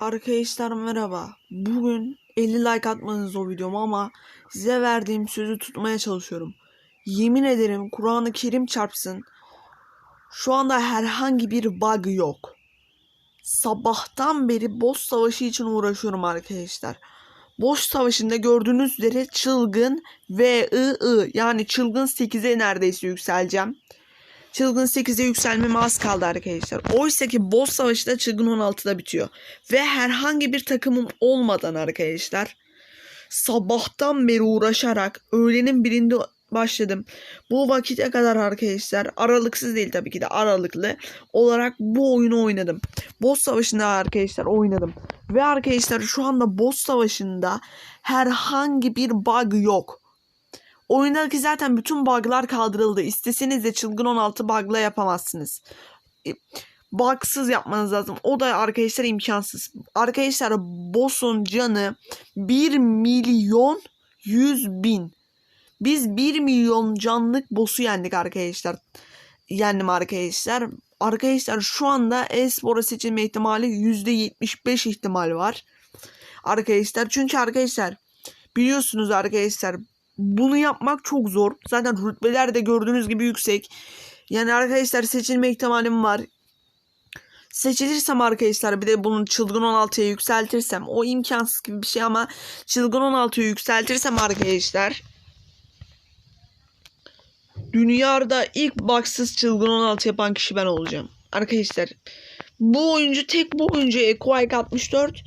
Arkadaşlar merhaba. Bugün 50 like atmanız o videoma ama size verdiğim sözü tutmaya çalışıyorum. Yemin ederim Kur'an-ı Kerim çarpsın. Şu anda herhangi bir bug yok. Sabahtan beri boss savaşı için uğraşıyorum arkadaşlar. Boss savaşında gördüğünüz üzere çılgın ve I yani çılgın 8'e neredeyse yükseleceğim. Çılgın 8'e yükselmeme az kaldı arkadaşlar. Oysa ki boss savaşı da çılgın 16'da bitiyor. Ve herhangi bir takımım olmadan arkadaşlar sabahtan beri uğraşarak öğlenin birinde başladım. Bu vakite kadar arkadaşlar aralıksız değil tabii ki de aralıklı olarak bu oyunu oynadım. Boss savaşında arkadaşlar oynadım. Ve arkadaşlar şu anda boss savaşında herhangi bir bug yok. Oyundaki zaten bütün bug'lar kaldırıldı. İsteseniz de çılgın 16 bug'la yapamazsınız. E, Bug'sız yapmanız lazım. O da arkadaşlar imkansız. Arkadaşlar boss'un canı 1 milyon 100 bin. Biz 1 milyon canlık boss'u yendik arkadaşlar. Yendim arkadaşlar. Arkadaşlar şu anda e-spora seçilme ihtimali %75 ihtimal var. Arkadaşlar çünkü arkadaşlar biliyorsunuz arkadaşlar bunu yapmak çok zor. Zaten rütbeler de gördüğünüz gibi yüksek. Yani arkadaşlar seçilme ihtimalim var. Seçilirsem arkadaşlar bir de bunun çılgın 16'ya yükseltirsem o imkansız gibi bir şey ama çılgın 16'ya yükseltirsem arkadaşlar dünyada ilk baksız çılgın 16 yapan kişi ben olacağım. Arkadaşlar bu oyuncu tek bu oyuncu Quake 64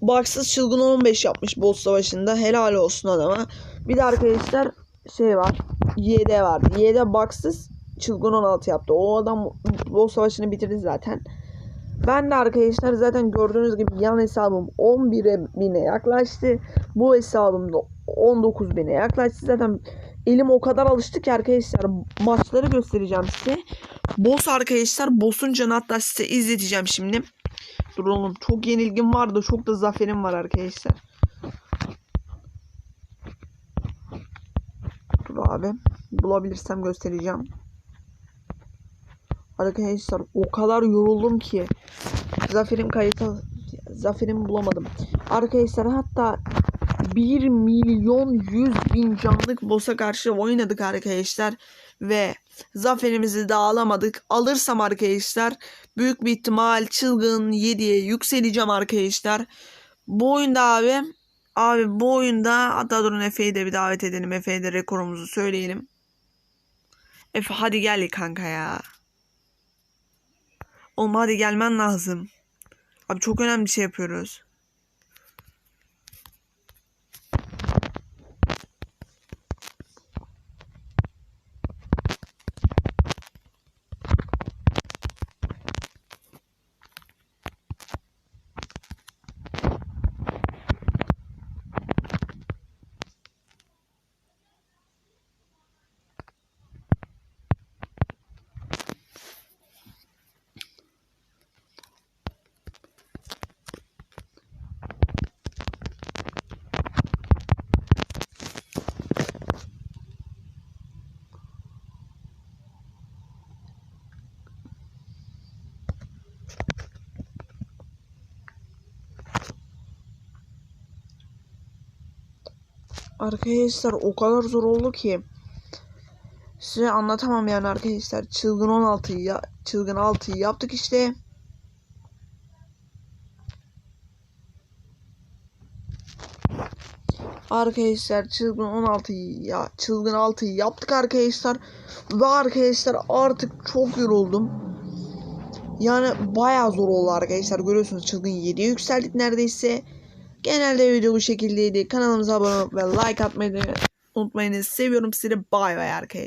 baksız çılgın 15 yapmış boss savaşında helal olsun adama. Bir de arkadaşlar şey var. YD var. YD baksız çılgın 16 yaptı. O adam boss savaşını bitirdi zaten. Ben de arkadaşlar zaten gördüğünüz gibi yan hesabım 11'e bine yaklaştı. Bu hesabım da 19 bine yaklaştı. Zaten elim o kadar alıştı ki arkadaşlar maçları göstereceğim size. Boss arkadaşlar boss'un canı hatta size izleteceğim şimdi. Dur oğlum çok yenilgim vardı çok da zaferim var arkadaşlar. Abi bulabilirsem göstereceğim. Arkadaşlar o kadar yoruldum ki zaferim kayıta zaferimi bulamadım. Arkadaşlar hatta 1 milyon 100 bin canlık boss'a karşı oynadık arkadaşlar. Ve zaferimizi de alamadık. Alırsam arkadaşlar büyük bir ihtimal çılgın 7'ye yükseleceğim arkadaşlar. Bu oyunda abi abi bu oyunda hatta durun Efe'yi de bir davet edelim. Efe'ye de rekorumuzu söyleyelim. Efe hadi gel kanka ya. Oğlum hadi gelmen lazım. Abi çok önemli bir şey yapıyoruz. Arkadaşlar o kadar zor oldu ki size anlatamam yani arkadaşlar. Çılgın 16'yı ya çılgın 6'yı yaptık işte. Arkadaşlar çılgın 16'yı ya çılgın 6'yı yaptık arkadaşlar. Ve arkadaşlar artık çok yoruldum. Yani bayağı zor oldu arkadaşlar. Görüyorsunuz çılgın 7'ye yükseldik neredeyse. Genelde video bu şekildeydi. Kanalımıza abone olup ve like atmayı unutmayınız. Seviyorum sizi. Bay bay arkadaşlar.